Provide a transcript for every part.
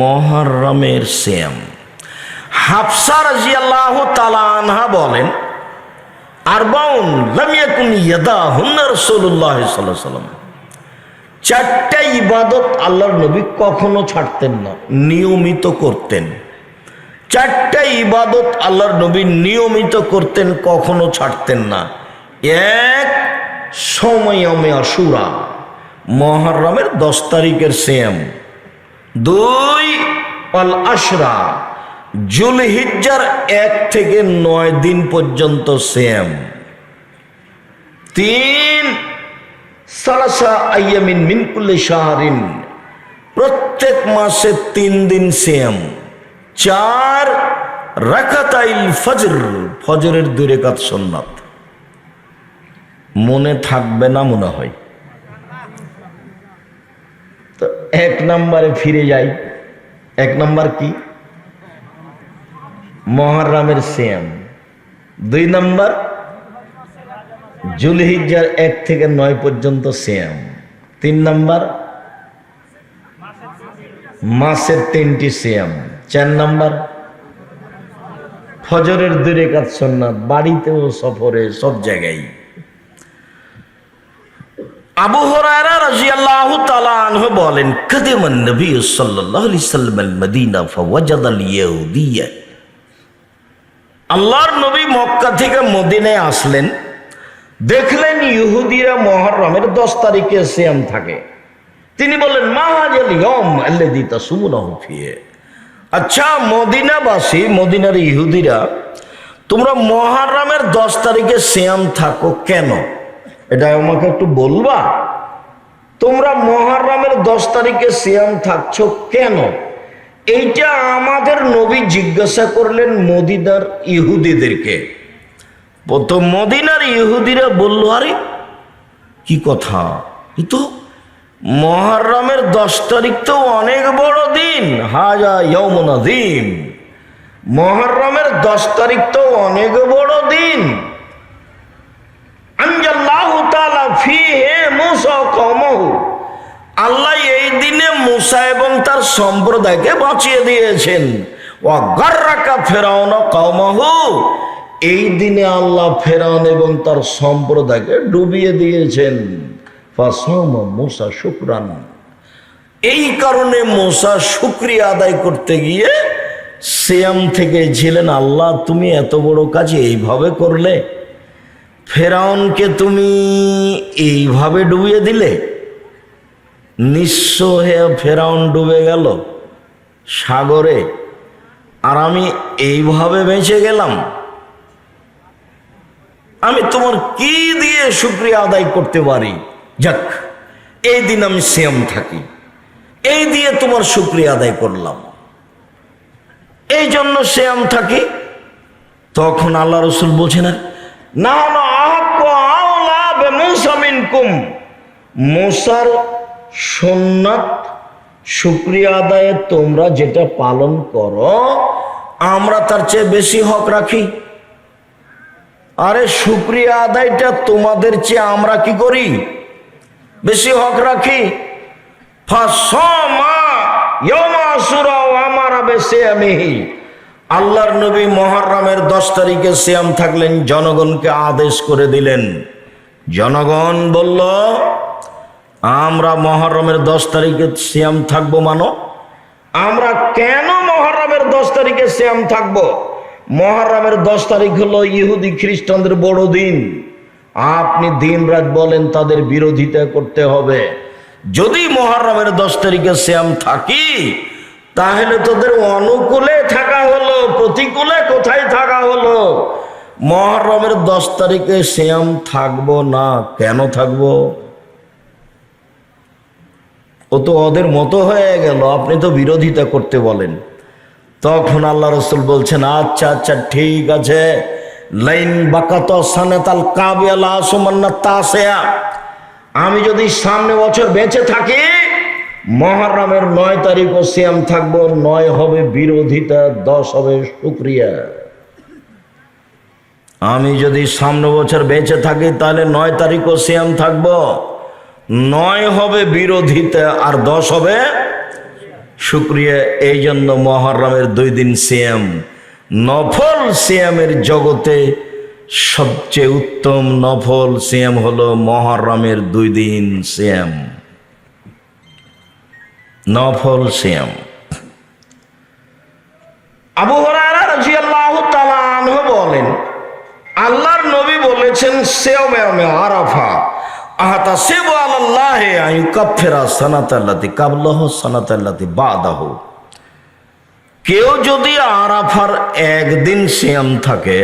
মহরমের শ্যাম। হাফসা রাজিয়াল্লাহ তালা আনহা বলেন, আরবাউন লামিয়াকুন ইয়াদা হুন্না রসুল্লাহ সাল্লাম চারটা ইবাদত আল্লাহর নবী কখনো ছাড়তেন না, নিয়মিত করতেন। চারটা ইবাদত আল্লাহর নবী নিয়মিত করতেন, কখনো ছাড়তেন না। এক সময়মে অসুরা মহরমের দশ তারিখের সেম দুই অল আশরা জুল জুলহিজ্জার এক থেকে নয় দিন পর্যন্ত সেম তিন, সালাসা আইয়ামিন মিনকুল্লি শাহরিন, প্রত্যেক মাসে তিন দিন সেম চার, রাকাতাইল ফজর, ফজরের দুই রেখাত সন্ন্যাত মনে থাকবে না মনে হয় তো এক নম্বরে ফিরে যাই। এক নম্বর কি? মহারামের শ্যাম দুই নম্বর, জুলহিজ্জার এক থেকে নয় পর্যন্ত শ্যাম তিন নম্বর, মাসের তিনটি শ্যাম চার নম্বর, ফজরের দুই রেখাত সন্ন্যাত বাড়িতেও সফরে সব জায়গায়। আবু হুরায়রা রাদিয়াল্লাহু তাআলা আনহু বলেন মদিনা আল আল্লাহর নবী মক্কা থেকে মদিনায় আসলেন। দেখলেন ইহুদিরা মুহররমের 10 তারিখে সিয়াম থাকে। তিনি ফিহি। আচ্ছা মদিনাবাসী, মদিনার ইহুদিরা, তোমরা মহারামের দশ তারিখে শ্যাম থাকো কেন? এটা আমাকে একটু বলবা? তোমরা মহারামের দশ তারিখে শ্যাম থাকছো কেন? এইটা আমাদের নবী জিজ্ঞাসা করলেন মদিনার ইহুদিদেরকে। প্রথম মদিনার ইহুদিরা বলল, আরে, কি কথা? তো মহারামের দশ তারিখ তো অনেক বড় দিন। হাজা ইয়মনাদিম মহারামের দশ তারিখ তো অনেক বড় দিন আনজাল্লাহু তাআলা ফিহে মুসা কওমহু আল্লাহ এই দিনে মুসা এবং তার সম্প্রদায়কে বাঁচিয়ে দিয়েছেন। এই দিনে আল্লাহ ফেরাউন এবং তার সম্প্রদায়কে ডুবিয়ে দিয়েছেন। মুসা শুকরান। এই কারণে মোসা শুক্রিয়া আদায় করতে গিয়ে সিয়াম থেকে ছিলেন আল্লাহ, তুমি এত বড় কাজ এইভাবে করলে? ফেরাউনকে তুমি এইভাবে ডুবিয়ে দিলে? নিঃস্ব হয়ে ফেরাউন ডুবে গেল সাগরে, আর আমি এইভাবে বেঁচে গেলাম। আমি তোমার কি দিয়ে শুক্রিয়া আদায় করতে পারি? যাক, এই দিন আমি শ্যাম থাকি, এই দিয়ে তোমার শুক্রিয়া আদায় করলাম। এই জন্য শ্যাম থাকি, তখন আল্লাহ রসুল বলছেন, না না কুম মশার সোননাথ শুক্রিয়া আদায়ে তোমরা যেটা পালন করো, আমরা তার চেয়ে বেশি হক রাখি। আরে শুক্রিয়া আদায়টা তোমাদের চেয়ে আমরা কি করি? বেশি হক রাখি। আল্লাহর নবী মহারামের দশ তারিখে শ্যাম থাকলেন, জনগণকে আদেশ করে দিলেন। জনগণ বলল, আমরা মহরমের দশ তারিখে শ্যাম থাকব মানো? আমরা কেন মহরমের দশ তারিখে শ্যাম থাকব? মহরমের দশ তারিখ হলো ইহুদি খ্রিস্টানদের বড় দিন। আপনি দিন রাত বলেন, তাদের বিরোধিতা করতে হবে। যদি মহরমের দশ তারিখে শ্যাম থাকি, তাহলে তোদের অনুকূলে থাকা হলো, প্রতিকূলে কোথায় থাকা হলো? মহরমের দশ তারিখে শ্যাম থাকব না? কেন থাকব? ও তো ওদের মতো হয়ে গেল, আপনি তো বিরোধিতা করতে বলেন। তখন আল্লাহ রসুল বলছেন আচ্ছা আচ্ছা ঠিক আছে। লাইন বাকাত সানেতাল কাবিয়ালা সুমান্না তাসেয়া। আমি যদি সামনে বছর বেঁচে থাকি, মহারামের নয় তারিখ ও সিয়াম থাকব, নয় হবে বিরোধিতা, দশ হবে শুক্রিয়া। আমি যদি সামনে বছর বেঁচে থাকি, তাহলে নয় তারিখও সিয়াম থাকব। নয় হবে বিরোধিতা আর দশ হবে শুক্রিয়া। এই জন্য মহরমের দুই দিন সিয়াম। নফল সিয়ামের জগতে সবচেয়ে উত্তম নফল সিয়াম হলো মহরমের দুই দিন সিয়াম। নফল সিয়াম। আবু হরারা রাদিয়াল্লাহু তাআলা আনহু বলেন আল্লাহর নবী বলেছেন সেওমে আরাফা। আহাতা সেবু আলাল্লাহে আয়ু কাফেরা কেউ যদি আরাফার একদিন সিয়াম থাকে,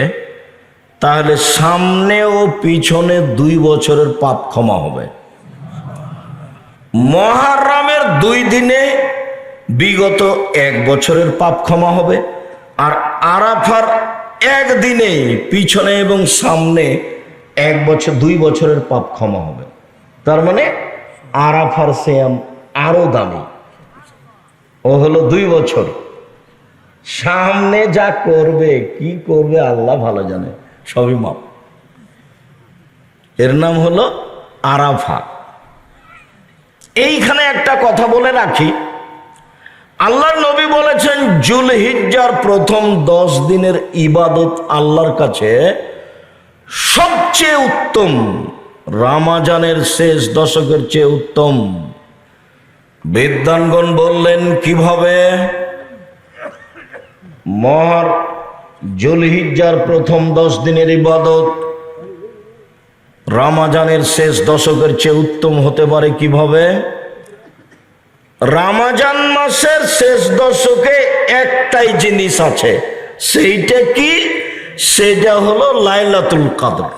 তাহলে সামনে ও পিছনে দুই বছরের পাপ ক্ষমা হবে। মহারামের দুই দিনে বিগত এক বছরের পাপ ক্ষমা হবে, আর আরাফার একদিনে পিছনে এবং সামনে এক বছর, দুই বছরের পাপ ক্ষমা হবে। তার মানে আরাফার শ্যাম আরও দামি। ও হলো দুই বছর। সামনে যা করবে, কি করবে, আল্লাহ ভালো জানে, সবই মাপ। এর নাম হলো আরাফা। এইখানে একটা কথা বলে রাখি আল্লাহর নবী বলেছেন জুল হিজ্জার প্রথম দশ দিনের ইবাদত আল্লাহর কাছে সবচেয়ে উত্তম, রামাজানের শেষ দশকের চেয়ে উত্তম। বিদ্যানগণ বললেন, কীভাবে? মহার জুলহিজ্জার প্রথম দশ দিনের ইবাদত রামাজানের শেষ দশকের চেয়ে উত্তম হতে পারে কীভাবে? রামাজান মাসের শেষ দশকে একটাই জিনিস আছে। সেইটা কি? সেটা হলো লাইলাতুল কাদর।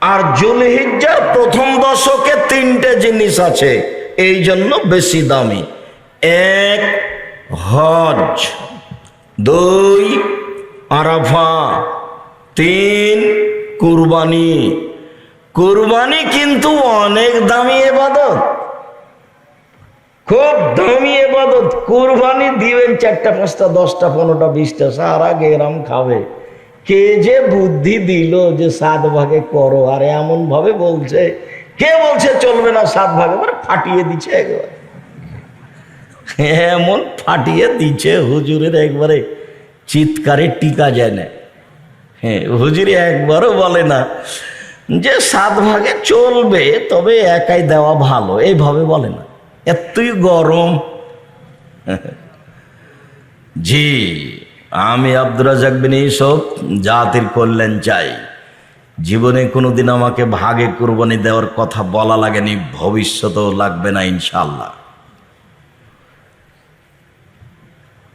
আর জুলহিজ্জার প্রথম দশকে তিনটে জিনিস আছে, এই জন্য বেশি দামি। এক, হজ। দুই, আরাফা। তিন, কুরবানি। কুরবানি কিন্তু অনেক দামি এবাদত। খুব দামি এবাদত। কুরবানি দিবেন চারটা, পাঁচটা, দশটা, পনেরোটা, বিশটা, সারা গেরাম খাবে। কে যে বুদ্ধি দিল যে সাত ভাগে করো, আর এমন ভাবে বলছে, কে বলছে চলবে না সাত ভাগে? মানে ফাটিয়ে দিচ্ছে একবার। এমন ফাটিয়ে দিচ্ছে হুজুরের একবারে চিৎকারে টিকা যায় না। হ্যাঁ হুজুরি একবারও বলে না যে সাত ভাগে চলবে, তবে একাই দেওয়া ভালো, এইভাবে বলে না। এতই গরম। জি, আমি আব্দুর রাজাক বিন ইসব জাতির কল্যাণ চাই। জীবনে কোনোদিন আমাকে ভাগে কুরবানি দেওয়ার কথা বলা লাগেনি, ভবিষ্যতেও লাগবে না ইনশাল্লাহ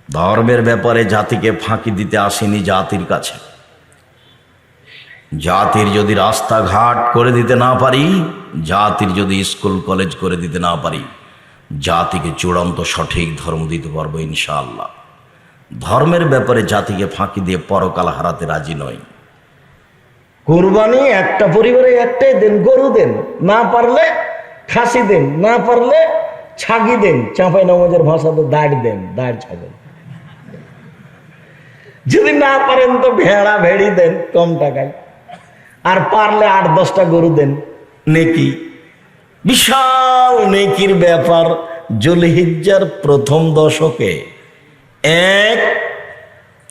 ধর্মের ব্যাপারে জাতিকে ফাঁকি দিতে আসেনি জাতির কাছে। জাতির যদি রাস্তাঘাট করে দিতে না পারি, জাতির যদি স্কুল, কলেজ করে দিতে না পারি জাতিকে চূড়ান্ত সঠিক ধর্ম দিতে পারব ইনশাআল্লাহ। ধর্মের ব্যাপারে জাতিকে ফাঁকি দিয়ে পরকাল হারাতে রাজি নয় কোরবানি একটা পরিবারে একটাই দেন, গরু দেন, না পারলে খাসি দেন, না পারলে ছাগি দেন, চাঁপাই নামাজের ভাষাতে দাঁড় দেন, দাঁড় ছাগল। যদি না পারেন তো ভেড়া ভেড়ি দেন, কম টাকায়। আর পারলে আট দশটা গরু দেন, নেকি। বিশাল নেকির ব্যাপার, জুলহিজ্জার প্রথম দশকে। এক,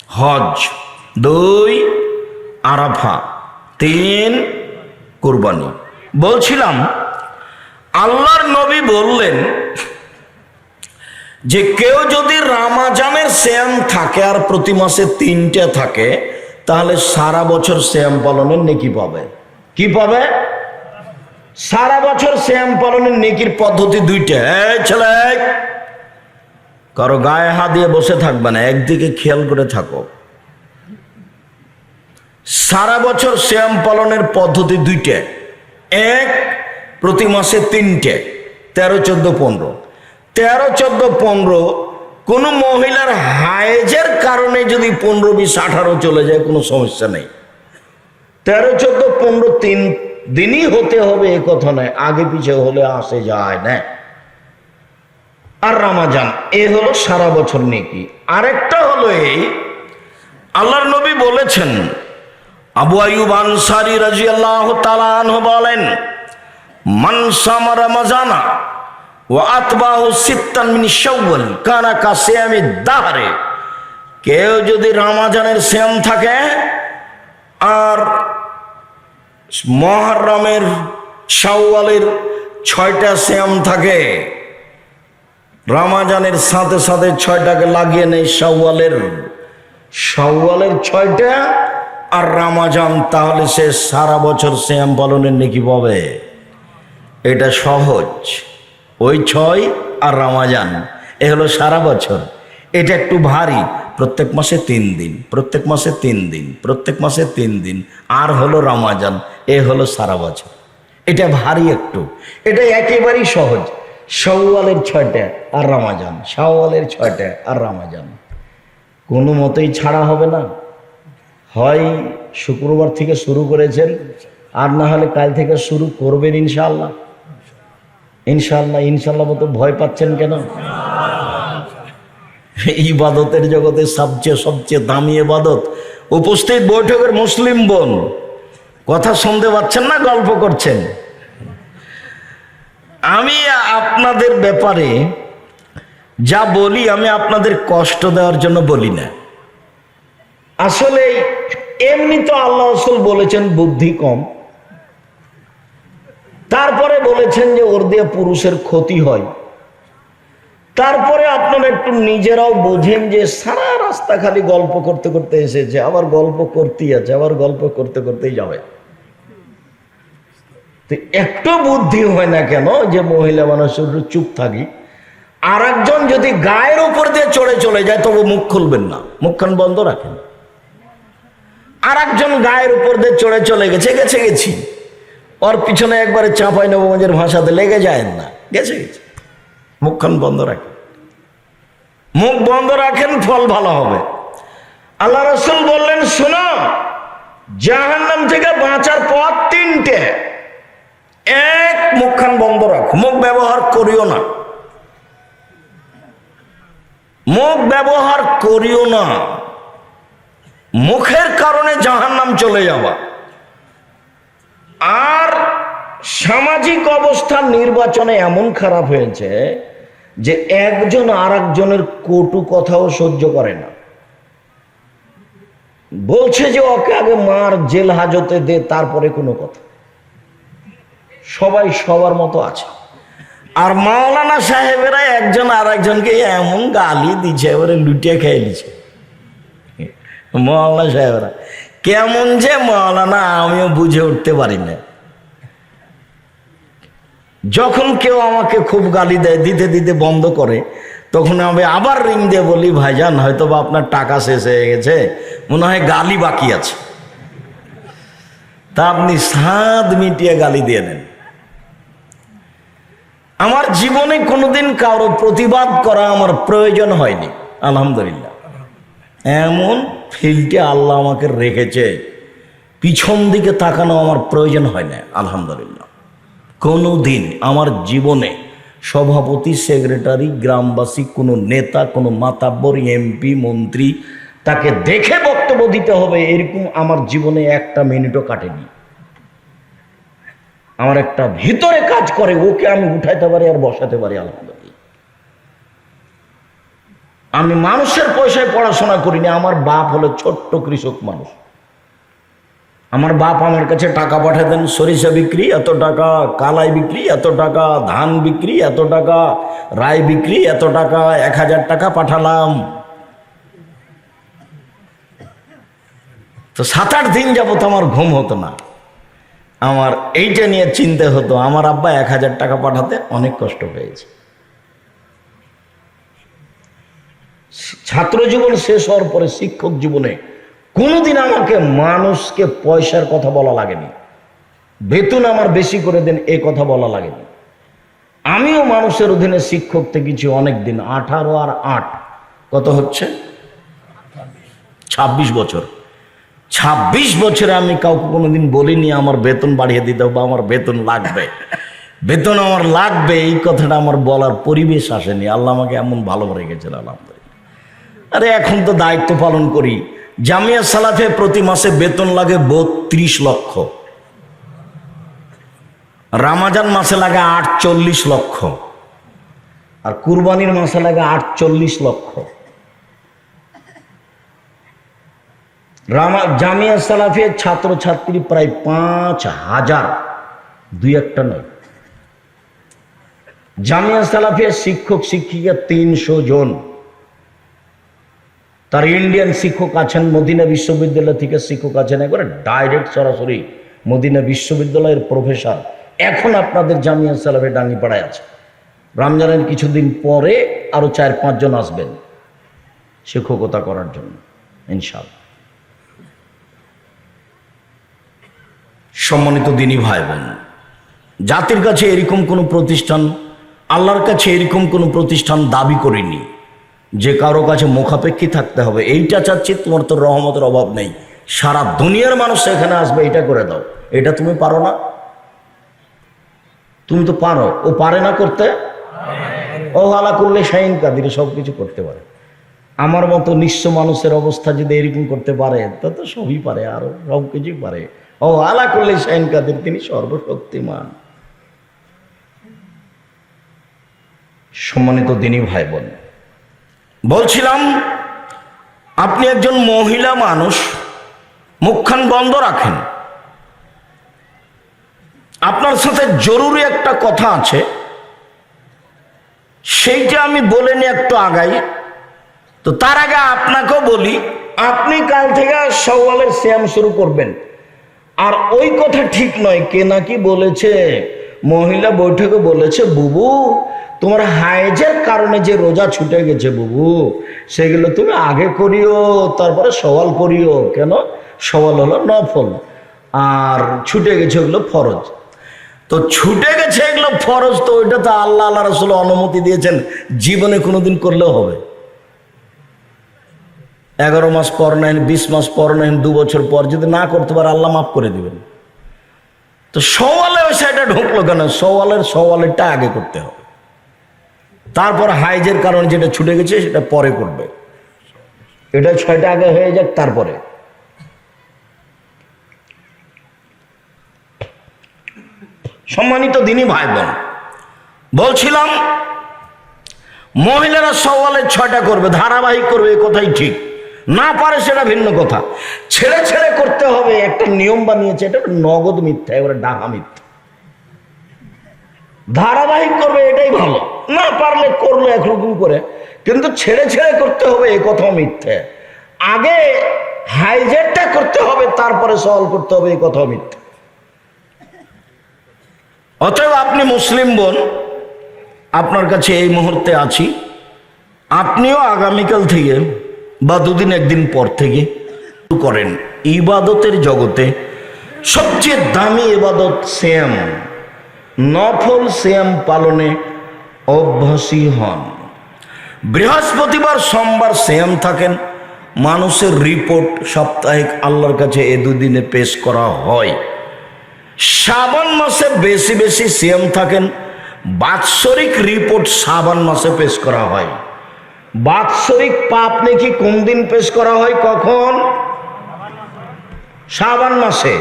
হজ। দুই, আরাফা। তিন, কুরবানি। বলছিলাম, আল্লাহর নবী বললেন যে, কেউ যদি রামাজানের শ্যাম থাকে আর প্রতি মাসে তিনটে থাকে, তাহলে সারা বছর শ্যাম পালনের নেকি পাবে। কি পাবে? সারা বছর শ্যাম পালনের নেকির পদ্ধতি দুইটা। ছেলে, কারও গায়ে হাত দিয়ে বসে থাকবে না, একদিকে খেয়াল করে থাকো। সারা বছর শ্যাম পালনের পদ্ধতি দুইটা। এক, প্রতি মাসে তিনটে, তেরো, চোদ্দ, পনেরো। তেরো, চোদ্দ, পনেরো, কোনো মহিলার হায়েজের কারণে যদি পনেরো, বিশ, আঠারো চলে যায়, কোনো সমস্যা নেই। তেরো, চোদ্দ, পনেরো, তিন দিনই হতে হবে, এ কথা নয়। আগে পিছে হলে আসে যায়, না। আর রামাজান, এ হলো সারা বছর নেকি। আরেকটা হলো এই, আল্লাহর নবী বলেছেন, আবু আয়ুব আনসারি রাজিয়াল্লাহ তালান বলেন মানসামা রামাজানা ও আতবাহ সিত্তান মিনি কানা কাছে আমি দাহারে। কেউ যদি রামাজানের শ্যাম থাকে, আর মহরমের শাওয়ালের ছয়টা শ্যাম থাকে। রামাজানের সাথে সাথে ছয়টাকে লাগিয়ে নেই শাওয়ালের। শাওয়ালের ছয়টা আর রামাজান, তাহলে সে সারা বছর শ্যাম পালনের নাকি পাবে। এটা সহজ। ওই ছয় আর রামাজান, এ হলো সারা বছর। এটা একটু ভারী প্রত্যেক মাসে তিন দিন, প্রত্যেক মাসে তিন দিন, প্রত্যেক মাসে তিন দিন। আর হলো রামাজান, এ হলো সারা বছর। এটা ভারী একটু। এটা একেবারেই সহজ। সওয়ালের ছয়টা আর রামাজান। শাওয়ালের ছয়টা আর রামাজান। কোনো মতেই ছাড়া হবে না। হয় শুক্রবার থেকে শুরু করেছেন, আর না হলে কাল থেকে শুরু করবেন ইনশাআল্লাহ। ইনশাআল্লাহ ইনশাআল্লাহ মতো ভয় পাচ্ছেন কেন? ইবাদতের জগতে সবচেয়ে সবচেয়ে দামি ইবাদত। উপস্থিত বৈঠকের মুসলিম বোন, কথা শুনতে পাচ্ছেন না, গল্প করছেন? আমি আপনাদের ব্যাপারে যা বলি, আমি আপনাদের কষ্ট দেওয়ার জন্য বলি না। আসলে এমনি তো আল্লাহ রসুল বলেছেন, বুদ্ধি কম। তারপরে বলেছেন যে ওর দিয়ে পুরুষের ক্ষতি হয়। তারপরে আপনারা একটু নিজেরাও বোঝেন যে সারা রাস্তা খালি গল্প করতে করতে এসেছে, আবার গল্প করতেই আছে, আবার গল্প করতে করতেই যাবে। তো একটু বুদ্ধি হয় না কেন যে মহিলা মানুষের চুপ থাকি? আর একজন যদি গায়ের উপর দিয়ে চড়ে চলে যায়, তবু মুখ খুলবেন না, মুখখান বন্ধ রাখেন। আর একজন গায়ের উপর দিয়ে চড়ে চলে গেছে গেছে গেছি। ওর পিছনে একবারে চাঁপাই নবগঞ্জের ভাষাতে লেগে যায় না, গেছে গেছে। মুখখান বন্ধ রাখেন। মুখ বন্ধ রাখেন, ফল ভালো হবে। আল্লাহ রসুল বললেন, শোনো, জাহান্নাম থেকে বাঁচার পথ তিনটে। এক, মুখখান বন্ধ রাখো। মুখ ব্যবহার করিও না। মুখ ব্যবহার করিও না। মুখের কারণে জাহান্নাম চলে যাওয়া। আর সামাজিক অবস্থা নির্বাচনে এমন খারাপ হয়েছে যে একজন আর একজনের কটু কথাও সহ্য করে না। বলছে যে ওকে আগে মার, জেল হাজতে দে, তারপরে কোনো কথা। সবাই সবার মতো আছে। আর মাওলানা সাহেবেরা একজন আর একজনকে এমন গালি দিচ্ছে এবারে লুটিয়ে খেয়ে দিচ্ছে মাওলানা সাহেবরা, কেমন যে মাওলানা, আমিও বুঝে উঠতে পারি না। যখন কেউ আমাকে খুব গালি দেয়, দিতে দিতে বন্ধ করে, তখন আমি আবার রিং দিয়ে বলি, ভাইজান হয়তো বা আপনার টাকা শেষ হয়ে গেছে। মনে হয় গালি বাকি আছে। তা আপনি সাদ মিটিয়ে গালি দিয়ে দেন। আমার জীবনে কোনোদিন কারও প্রতিবাদ করা আমার প্রয়োজন হয়নি, আলহামদুলিল্লাহ। এমন ফিল্ডে আল্লাহ আমাকে রেখেছে, পিছন দিকে তাকানো আমার প্রয়োজন হয় না আলহামদুলিল্লাহ। কোনো দিন আমার জীবনে সভাপতি, সেক্রেটারি, গ্রামবাসী, কোনো নেতা, কোনো মাতাব্বর, এমপি, মন্ত্রী তাকে দেখে বক্তব্য দিতে হবে, এরকম আমার জীবনে একটা মিনিটও কাটেনি। আমার একটা ভিতরে কাজ করে, ওকে আমি উঠাইতে পারি আর বসাতে পারি, আলহামদুলিল্লাহ। আমি মানুষের পয়সায় পড়াশোনা করিনি, আমার বাপ হলো ছোট্ট কৃষক মানুষ। আমার বাপ আমার কাছে টাকা পাঠাতেন সরিষা বিক্রি, এত টাকা কালাই বিক্রি, এত টাকা ধান বিক্রি, এত টাকা রায় বিক্রি, এত টাকা এক হাজার টাকা পাঠালাম। তো সাত আট দিন যাবত আমার ঘুম হতো না। আমার এইটা নিয়ে চিনতে হতো, আমার আব্বা এক হাজার টাকা পাঠাতে অনেক কষ্ট পেয়েছে। ছাত্র জীবন শেষ হওয়ার পরে শিক্ষক জীবনে কোনোদিন আমাকে মানুষকে পয়সার কথা বলা লাগেনি। বেতন আমার বেশি করে দেন, এ কথা বলা লাগেনি। আমিও মানুষের অধীনে শিক্ষক থেকেছি অনেক দিন আঠারো আর আট। কত হচ্ছে? ছাব্বিশ বছর। ছাব্বিশ বছরে আমি কাউকে কোনোদিন বলিনি আমার বেতন বাড়িয়ে দিতে বা আমার বেতন লাগবে। বেতন আমার লাগবে, এই কথাটা আমার বলার পরিবেশ আসেনি। আল্লাহ আমাকে এমন ভালো রেখেছেন, আলহামদুলিল্লাহ। আরে এখন তো দায়িত্ব পালন করি। জামিয়া সালাফে প্রতি মাসে বেতন লাগে বত্রিশ লক্ষ। রামাজান মাসে লাগে আটচল্লিশ লক্ষ। আর কুরবানির মাসে লাগে আটচল্লিশ লক্ষ। রামা জামিয়া সালাফিয়ার ছাত্রছাত্রী প্রায় পাঁচ হাজার। দুই একটা নয়। জামিয়া সালাফিয়ার শিক্ষক, শিক্ষিকা তিনশো জন। তার ইন্ডিয়ান শিক্ষক আছেন, মদিনা বিশ্ববিদ্যালয় থেকে শিক্ষক আছেন, একবারে ডাইরেক্ট সরাসরি মদিনা বিশ্ববিদ্যালয়ের প্রফেসর এখন আপনাদের জামিয়া সালাফে ডাঙ্গিপাড়ায় আছে। রমজানের কিছুদিন পরে আরও চার পাঁচজন আসবেন শিক্ষকতা করার জন্য ইনশাল্লাহ সম্মানিত দিনী ভাই বোন জাতির কাছে এরকম কোনো প্রতিষ্ঠান, আল্লাহর কাছে এরকম কোনো প্রতিষ্ঠান দাবি করিনি। যে কারও কাছে মুখাপেক্ষী থাকতে হবে। এইটা চাচ্ছি, তোমার তো রহমতের অভাব নেই। সারা দুনিয়ার মানুষ এখানে আসবে, এটা করে দাও। এটা তুমি পারো না? তুমি তো পারো। ও পারে না করতে? ও হালা করলে শাহিন কাদির সব কিছু করতে পারে। আমার মতো নিঃস্ব মানুষের অবস্থা যদি এরকম করতে পারে, তা তো সবই পারে, আরও সব কিছুই পারে। ও আলা করলে শাহিন কাদির, তিনি সর্বশক্তিমান। সম্মানিত দিনী ভাই বোন বলছিলাম, আপনি একজন মহিলা মানুষ, মুখখান বন্ধ রাখেন। আপনার সাথে জরুরি একটা কথা আছে। সেইটা আমি বলে নি একটু আগাই। তো তার আগে আপনাকেও বলি, আপনি কাল থেকে সওয়ালের শ্যাম শুরু করবেন। আর ওই কথা ঠিক নয়, কে নাকি বলেছে। মহিলা বৈঠকে বলেছে, বুবু, তোমার হাইজের কারণে যে রোজা ছুটে গেছে বুবু, সেগুলো তুমি আগে করিও, তারপরে সওয়াল করিও। কেন? সওয়াল হলো নফল। আর ছুটে গেছে ওগুলো ফরজ। তো ছুটে গেছে এগুলো ফরজ, তো ওইটা তো আল্লাহ আল্লাহ রসুল অনুমতি দিয়েছেন, জীবনে কোনোদিন করলেও হবে। এগারো মাস পর নেন, বিশ মাস পর নেন, দু বছর পর যদি না করতে পারে, আল্লাহ মাফ করে দিবেন। তো সওয়ালে ওই সাইডে ঢুকলো কেন? সওয়ালের সওয়ালেরটা আগে করতে হবে। তারপর হাইজের কারণে যেটা ছুটে গেছে, সেটা পরে করবে। এটা ছয়টা আগে হয়ে যাক, তারপরে। সম্মানিত দিনই ভাই বোন বলছিলাম, মহিলারা সওয়ালের ছয়টা করবে, ধারাবাহিক করবে, এ কথাই ঠিক। না পারে সেটা ভিন্ন কথা। ছেড়ে ছেড়ে করতে হবে, একটা নিয়ম বানিয়েছে, এটা নগদ মিথ্যা, এবারে ডাহা মিথ্যা। ধারাবাহিক করবে, এটাই ভালো। না পারলে করল একরকম করে, কিন্তু ছেড়ে ছেড়ে করতে হবে, এ কথাও মিথ্যে। আগে হাইজেটটা করতে হবে, তারপরে সওয়াল করতে হবে এই কথাও মিথ্যে। অতএব আপনি মুসলিম বোন, আপনার কাছে এই মুহূর্তে আছি। আপনিও আগামীকাল থেকে বা দুদিন একদিন পর থেকে করেন। ইবাদতের জগতে সবচেয়ে দামি ইবাদত শ্যাম। নফল শ্যাম পালনে অভ্যাসী হন। বৃহস্পতিবার সোমবার শ্যাম থাকেন। মানুষের রিপোর্ট সাপ্তাহিক আল্লাহর কাছে এ দুদিনে পেশ করা হয়। শ্রাবণ মাসে বেশি বেশি সিএম থাকেন। বাৎসরিক রিপোর্ট শ্রাবণ মাসে পেশ করা হয়। বাৎসরিক পাপ নাকি কোন দিন পেশ করা হয় কখন? শ্রাবণ মাসে।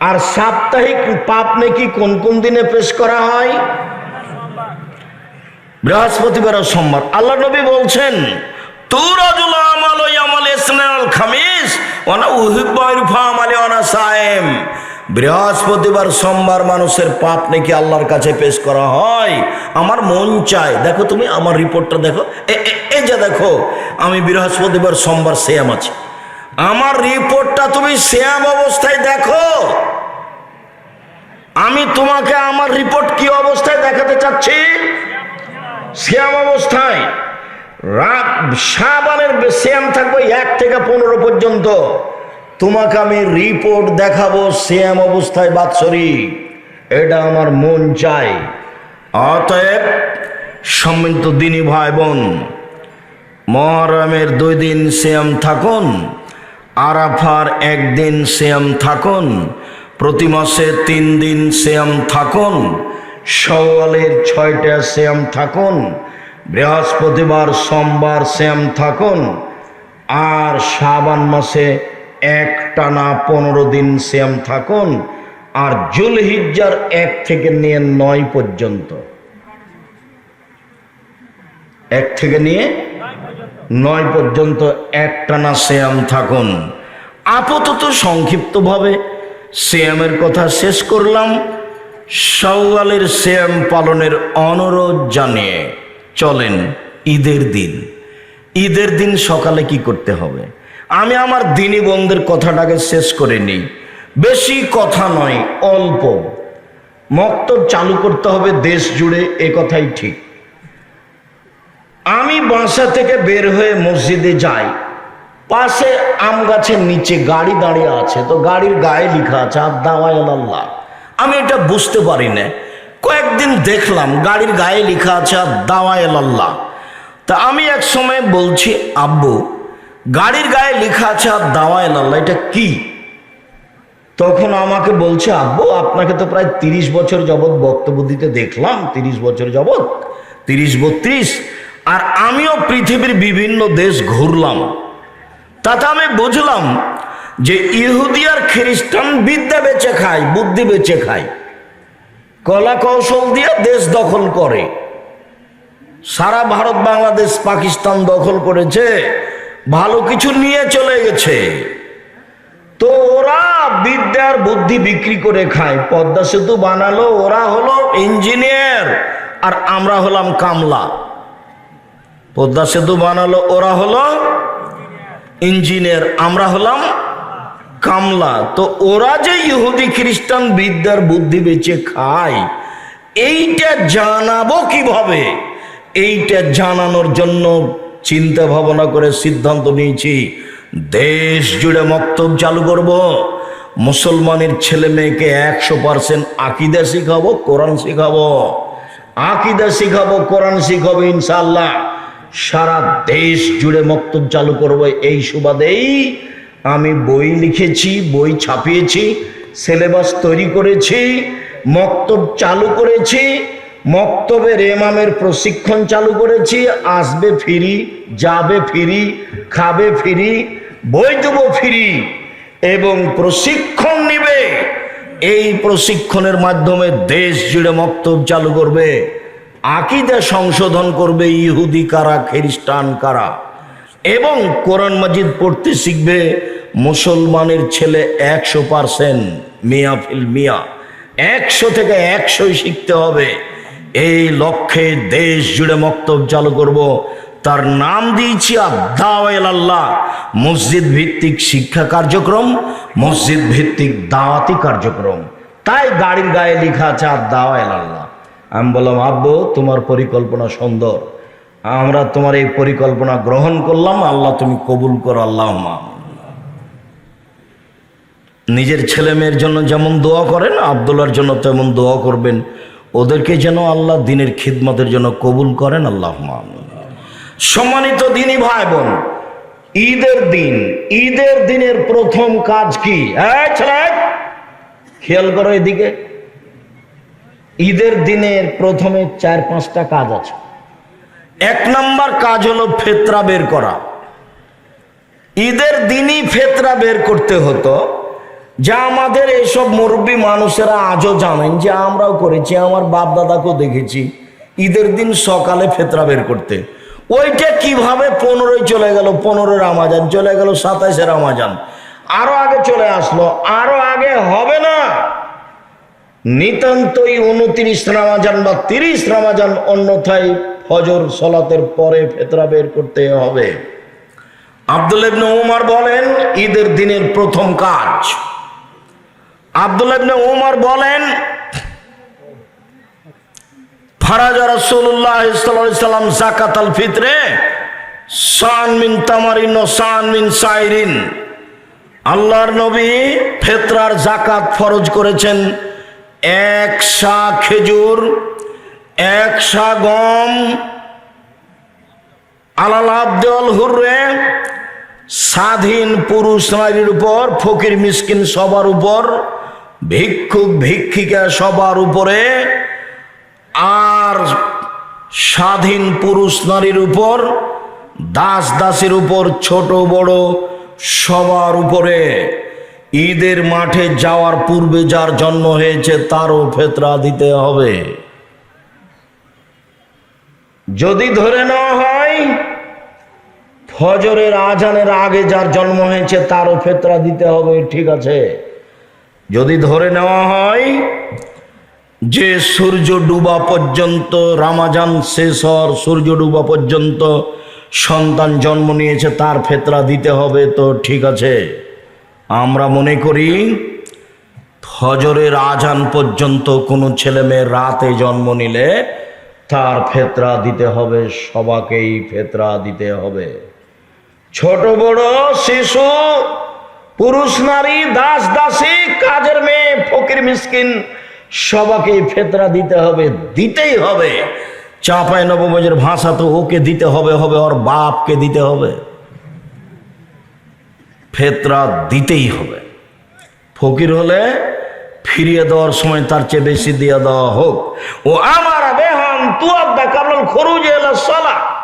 আর সাপ্তাহিক পাপ নাকি কোন কোন দিনে পেশ করা হয়? বৃহস্পতিবার সোমবার। আল্লাহ নবী বলছেন আমাল খামিস ওয়ানা উহিব্বু ইরফা আমালি ওয়ানা সায়েম। বৃহস্পতিবার সোমবার মানুষের পাপ নাকি আল্লাহর কাছে পেশ করা হয়? আমার মন চায়। দেখো তুমি, আমার রিপোর্টটা দেখো। এই যে দেখো, আমি বৃহস্পতিবার সোমবার শ্যাম আছি। আমার রিপোর্টটা তুমি শ্যাম অবস্থায় দেখো। আমি তোমাকে আমার রিপোর্ট কি অবস্থায় দেখাতে চাচ্ছি? শ্যাম অবস্থায়। রাত সাবানের শ্যাম থাকবে এক থেকে পনেরো পর্যন্ত। তোমাকে আমি রিপোর্ট দেখাবো শ্যাম অবস্থায় বাৎসরিক। এটা আমার মন চাই অতএব সম্মিলিত দিনী ভাই বোন মহরমের দুই দিন শ্যাম থাকুন, আরাফার একদিন শ্যাম থাকুন, প্রতি মাসে তিন দিন শ্যাম থাকুন, সওয়ালের ছয়টা শ্যাম থাকুন, বৃহস্পতিবার, সোমবার শ্যাম থাকুন, আর শ্রাবণ মাসে এক টানা পনেরো দিন শ্যাম থাকুন, আর জুলহিজ্জার এক থেকে নিয়ে নয় পর্যন্ত। এক থেকে নিয়ে নয় পর্যন্ত একটানা শ্যাম থাকুন। আপাতত সংক্ষিপ্তভাবে শ্যামের কথা শেষ করলাম। সওয়ালের শ্যাম পালনের অনুরোধ জানিয়ে চলেন ঈদের দিন। ঈদের দিন সকালে কি করতে হবে? আমি আমার দিনী বন্ধের কথাটাকে শেষ করে নিই। বেশি কথা নয়, অল্প। মক্তব চালু করতে হবে দেশ জুড়ে, এ কথাই ঠিক। আমি বাসা থেকে বের হয়ে মসজিদে যাই। পাশে আম গাছের নিচে গাড়ি দাঁড়িয়ে আছে, তো গাড়ির গায়ে লেখা আছে আর দাওয়ায় আল্লাহ আমি এটা বুঝতে পারি না। কয়েকদিন দেখলাম গাড়ির গায়ে লেখা আছে আর দাওয়ায় আল্লাহ তা আমি এক সময় বলছি, আব্বু গাড়ির গায়ে লেখা আছে, আর দাওয়ায় আল্লাহ, এটা কি? তখন আমাকে বলছে, আব্বু, আপনাকে তো প্রায় তিরিশ বছর যাবৎ বক্তব্য দিতে দেখলাম, তিরিশ বছর যাবৎ, তিরিশ বত্রিশ, আর আমিও পৃথিবীর বিভিন্ন দেশ ঘুরলাম। তাতে আমি বুঝলাম যে ইহুদি আর খ্রিস্টান বিদ্যা বেচে খায়, বুদ্ধি বেচে খায়। কলা কৌশল দিয়ে দেশ দখল করে। সারা ভারত, বাংলাদেশ, পাকিস্তান দখল করেছে। ভালো কিছু নিয়ে চলে গেছে। তো ওরা বিদ্যার বুদ্ধি বিক্রি করে খায়। পদ্মা সেতু বানালো, ওরা হলো ইঞ্জিনিয়ার, আর আমরা হলাম কামলা। পদ্মা সেতু বানালো, ওরা হলো ইঞ্জিনিয়ার, আমরা হলাম কামলা। তো ওরা যে ইহুদি খ্রিস্টান বিদ্যার বুদ্ধি বেঁচে খায়, এইটা জানাব কীভাবে? এইটা জানানোর জন্য চিন্তা ভাবনা করে সিদ্ধান্ত নিয়েছি, দেশ জুড়ে মক্তব চালু করব। মুসলমানের ছেলে মেয়েকে একশো পার্সেন্ট আকিদা শিখাবো, কোরআন শিখাবো। আকিদা শিখাবো, কোরআন শিখাবো ইনশাল্লাহ সারা দেশ জুড়ে মক্তব চালু করব, এই সুবাদেই আমি বই লিখেছি, বই ছাপিয়েছি, সিলেবাস তৈরি করেছি, মক্তব চালু করেছি। মক্তবের এমামের প্রশিক্ষণ চালু করেছি, আসবে ফিরি, যাবে ফিরি, খাবে ফিরি, বই ফিরি, এবং প্রশিক্ষণ নিবে। এই প্রশিক্ষণের মাধ্যমে দেশ জুড়ে মক্তব চালু করবে, আকিদা সংশোধন করবে ইহুদি কারা, খ্রিস্টান কারা, এবং কোরআন মাজিদ পড়তে শিখবে, মুসলমানের ছেলে একশো পারসেন্ট মিয়া ফিল মিয়া, একশো থেকে একশোই শিখতে হবে। এই লক্ষ্যে দেশ জুড়ে মক্তব চালু করব। তার নাম দিয়েছি আল্লাহ মসজিদ ভিত্তিক শিক্ষা কার্যক্রম, মসজিদ ভিত্তিক দাওয়াতি কার্যক্রম। তাই গাড়ির গায়ে লেখা আছে আদাওয়াল আল্লাহ আমি বললাম, আব্বু, তোমার পরিকল্পনা সুন্দর। আমরা তোমার এই পরিকল্পনা গ্রহণ করলাম, আল্লাহ তুমি কবুল করো, আল্লাহ নিজের ছেলে মেয়ের জন্য যেমন দোয়া করেন আবদুল্লার জন্য তেমন দোয়া করবেন। ওদেরকে যেন আল্লাহ দিনের খিদমতের জন্য কবুল করেন আল্লাহ সম্মানিত দিনী ভাই বোন ঈদের দিন, ঈদের দিনের প্রথম কাজ কি? খেয়াল করো এদিকে। ঈদের দিনের প্রথমে চার পাঁচটা কাজ আছে। এক নম্বর কাজ হলো ফেতরা বের করা। ঈদের দিনই ফেতরা বের করতে হতো। যা আমাদের এইসব মুরব্বী মানুষেরা আজও জানেন যে আমরাও করেছি, আমার বাপ দাদাকেও দেখেছি। ঈদের দিন সকালে ফেতরা বের করতে। ওইটা কীভাবে পনেরোই চলে গেল, পনেরোই রামাজান, চলে গেল সাতাইশে রামাজান। আরও আগে চলে আসলো, আরও আগে হবে না। নিতান্তই উনত্রিশ রামাজান বা তিরিশ রামাজান অন্যথায় ফজর সলাতের পরে ফেতরা বের করতে হবে। আব্দুল ইবনে উমার বলেন, ঈদের দিনের প্রথম কাজ আব্দুল ইবনে উমার বলেন, ফারাজা রাসূলুল্লাহ সান মিন তামারিন ও সান মিন সাইরিন। আল্লাহর নবী ফেতরার ফরজ করেছেন। এক শা খেজুর, এক শা গম আব্দুল হুররে, স্বাধীন পুরুষ নারীর উপর, ফকির মিসকিন সবার উপর ভিক্ষুক ভিক্ষিকা সবার উপরে, আর স্বাধীন পুরুষ নারীর উপর, দাস দাসের উপর, ছোট বড় সবার উপরে। ঈদের মাঠে যাওয়ার পূর্বে যার জন্ম হয়েছে তারও ফেতরা দিতে হবে। যদি ধরে নেওয়া হয়, ফজরের আজানের আগে যার জন্ম হয়েছে তারও ফেতরা দিতে হবে, ঠিক আছে। যদি ধরে নেওয়া হয়, যে সূর্য ডুবা পর্যন্ত, রামাজান শেষ হওয়ার সূর্য ডুবা পর্যন্ত সন্তান জন্ম নিয়েছে, তার ফেতরা দিতে হবে তো ঠিক আছে। আমরা মনে করি, হজরের আজান পর্যন্ত কোনো ছেলে মেয়ে রাতে জন্ম নিলে তার ফেতরা দিতে হবে, সবাকেই ফেতরা দিতে হবে। ছোট বড়, শিশু পুরুষ, নারী, দাস, দাসী, কাজের মেয়ে, ফকির, মিসকিন সবাকেই ফেতরা দিতে হবে, দিতেই হবে। চাপায় নবমজের ভাষা তো ওকে দিতে হবে হবে ওর বাপকে দিতে হবে। ফেতরা দিতেই হবে। ফকির হলে ফিরিয়ে দেওয়ার সময় তার চেয়ে বেশি দিয়ে দেওয়া হোক। ও আমার বেহান তু আব্দা কাবল খরুজ এলা সলা